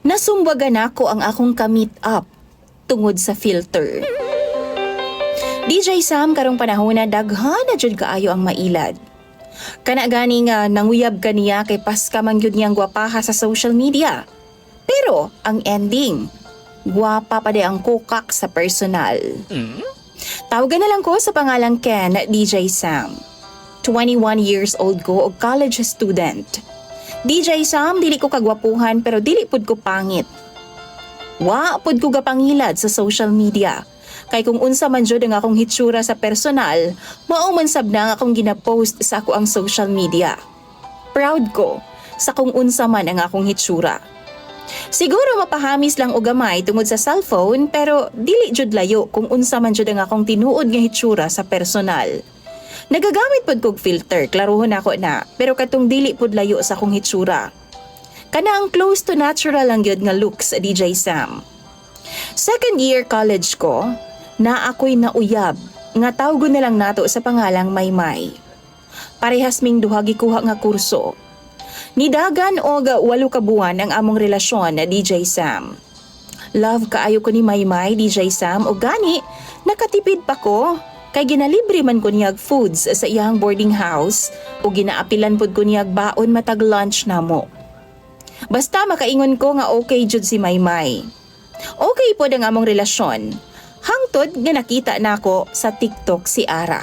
Nasumbagan ako ang akong kamit up tungod sa filter. DJ Sam karong panahon na daghan na jud kaayo ang mailad. Kana gani nga nanguyab kaniya kay paska man gyud niyang gwapaha sa social media. Pero ang ending, gwapa pa di ang kukak sa personal. Tawagan na lang ko sa pangalang Ken, DJ Sam. 21 years old ko og college student. DJ Sam, dili ko kagwapuhan pero dili pud ko pangit. Wa pud ko gapangilad sa social media. Kay kung unsa man jud ang akong hitsura sa personal, mao man sab na ang akong ginapost sa ako ang social media. Proud ko sa kung unsa man ang akong hitsura. Siguro mapahamis lang og gamay tungod sa cellphone pero dili jud layo kung unsa man jud ang akong tinuod nga hitsura sa personal. Nagagamit pod kog filter, klarohon ako na, pero katong dili pod layo sa akong hitsura. Kana ang close to natural lang gyud nga looks DJ Sam. Second year college ko, na ako'y nauyab nga tawgon na lang nato sa pangalang Maymay. Parehas ming duha gikuha nga kurso. Nidagan og walo ka buwan ang among relasyon na DJ Sam. Love kaayo ko ni Maymay DJ Sam o gani nakatipid pa ko kay ginalibre man ko niyag foods sa iyang boarding house o ginaapilan pod ko niyag baon matag lunch namo. Basta makaingon ko nga okay jud si Maymay. Okay pod ang among relasyon. Hangtod nga nakita nako sa TikTok si Ara.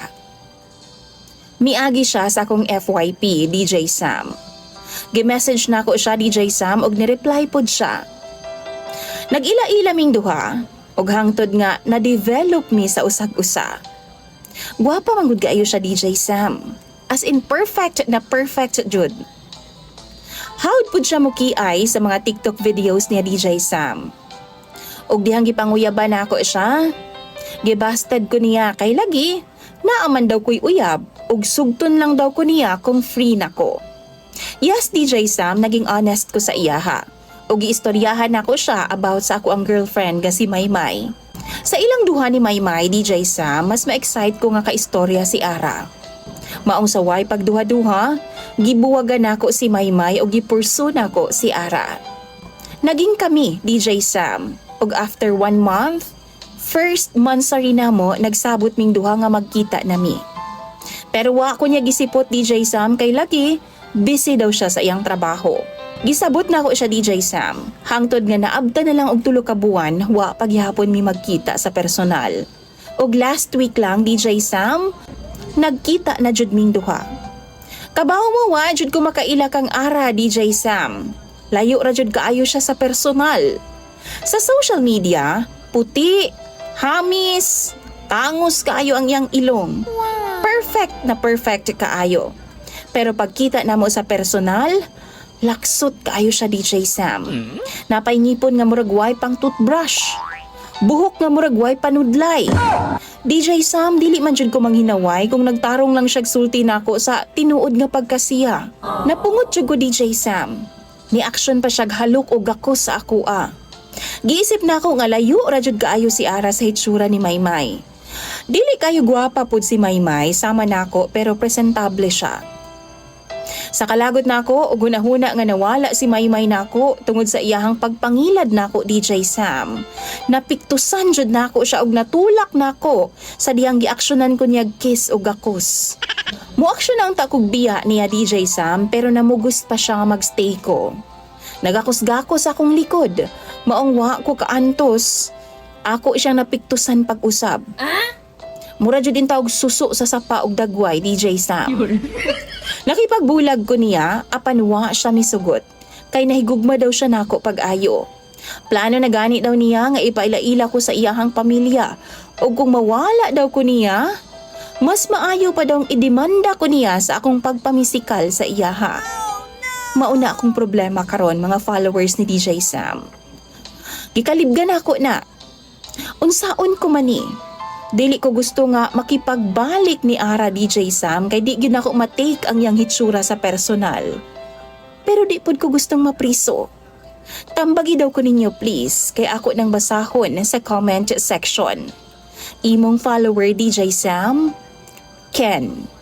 Miagi siya sa akong FYP, DJ Sam. Gi-message na ako siya DJ Sam og ni-reply pod siya. Nag-ila-ila ming duha og hangtod nga na-develop mi sa usag-usa. Gwapa man gud kaayo siya DJ Sam. As in perfect na perfect jud. How'd pud siya mukiay sa mga TikTok videos niya DJ Sam. Og dihang gipanguyaban na ako siya. Gibasted ko niya kay lagi. Naaman daw ko'y uyab ug sugton lang daw ko niya kung free na ko. Yes, DJ Sam, naging honest ko sa iyaha. Ug giistoryahan ako siya about sa ako ang girlfriend nga si Maymay. Sa ilang duha ni Maymay, DJ Sam, mas ma-excite ko nga kaistorya si Ara. Maong saway pagduha-duha, gibuwagan nako si Maymay ug gipursu nako si Ara. Naging kami, DJ Sam, ug after one month, first month sa rin mo, nagsabot ming duha nga magkita nami. Pero wa ko niya gisipot DJ Sam kay lagi, busy daw siya sa iyang trabaho. Gisabot na ako siya DJ Sam. Hangtod nga naabta na lang og tulo ka buwan, wa paghihapon mi magkita sa personal. Og last week lang DJ Sam, nagkita na jud ming duha. Kabaw mo wa jud ko makaila kang ara DJ Sam. Layo ra jud kaayo siya sa personal. Sa social media, puti, hamis, tangos kaayo ang iyang ilong. Perfect na perfect kaayo. Pero pagkita na mo sa personal, laksot kaayo siya DJ Sam. Napaingipon nga murag way pang toothbrush. Buhok nga murag way panudlay. DJ Sam, dili man jud ko manghinaway kung nagtarong lang siya sulti nako sa tinuod nga pagkasiya. Napungot jud ko DJ Sam. Ni action pa siya halok o gakos sa ako ah. Giisip na ako nga layo ra jud kaayo si Ara sa hitsura ni Maymay. Dili kayo gwapa pud si Maymay sama nako pero presentable siya. Sa kalagot nako ug hunahuna nga nawala si Maymay nako tungod sa iyahang pagpangilad nako DJ Sam. Napiktusan jud nako siya og natulak nako sa diyang giaksyonan ko niya kiss og gakos. Muaksyon ang takog biya niya DJ Sam pero namugos pa siya nga magstay ko. Nagakos-gakos akong likod. Maong wa ko kaantos. Ako siyang napiktusan pag-usab. Mura jud din tawag suso sa sapa og dagway DJ Sam. Nakipagbulag ko niya apan wa siya misugot. Kay nahigugma daw siya nako pag-ayo. Plano na gani daw niya nga ipaila-ila ko sa iyahang pamilya. O kung mawala daw ko niya, mas maayo pa daw idemanda ko niya sa akong pagpamisikal sa iyaha. Mauna akong problema karon mga followers ni DJ Sam. Gikalibgan ako na. Unsaon ko mani? Dili ko gusto nga makipagbalik ni Ara DJ Sam kay di gyud ako matake ang yang hitsura sa personal. Pero di pud ko gustong mapriso. Tambagi daw ko ninyo please kay ako nang basahon sa comment section. Imong follower DJ Sam, Ken.